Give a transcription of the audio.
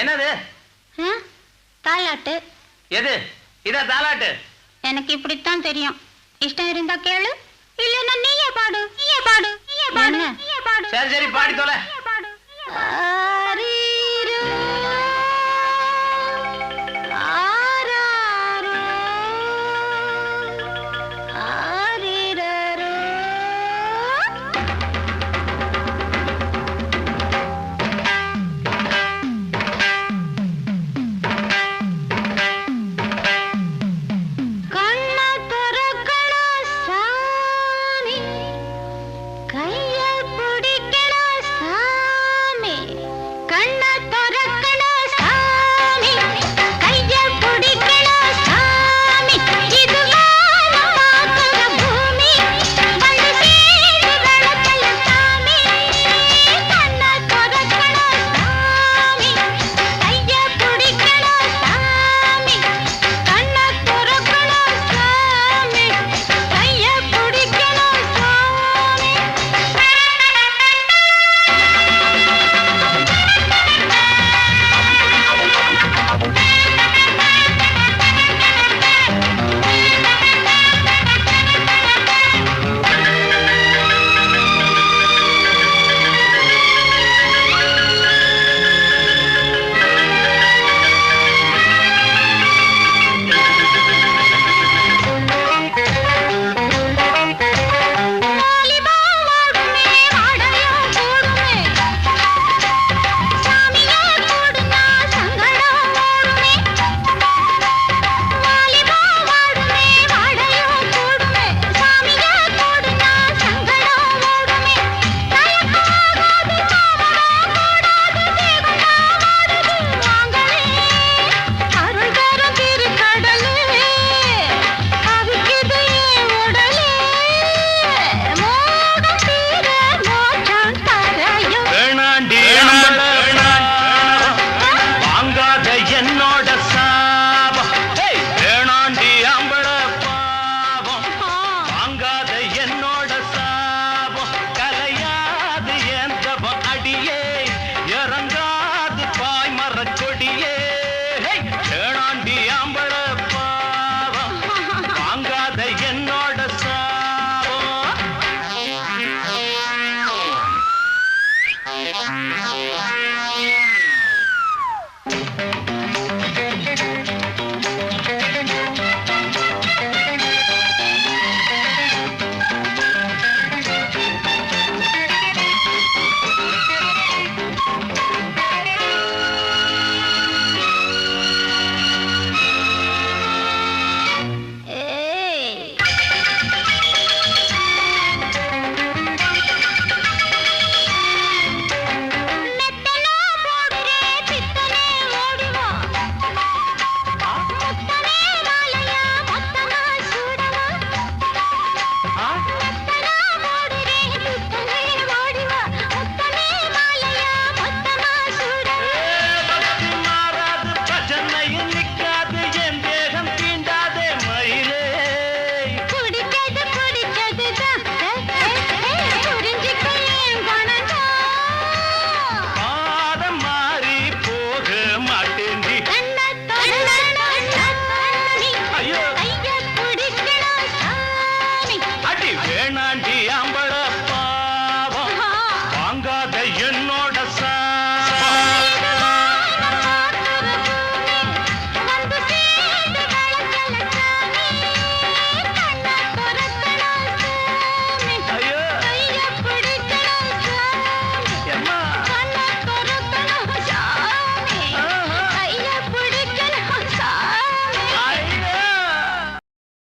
என்னது? தாலாட்டு. எது? இதா தாலாட்டு? எனக்கு இப்படித்தான் தெரியும். இஷ்டம் இருந்தா கேளு இல்லன்னா நீயே பாடு நீயே பாடு நீயே பாடு நீயே பாடு. சரி சரி பாடி தொலை.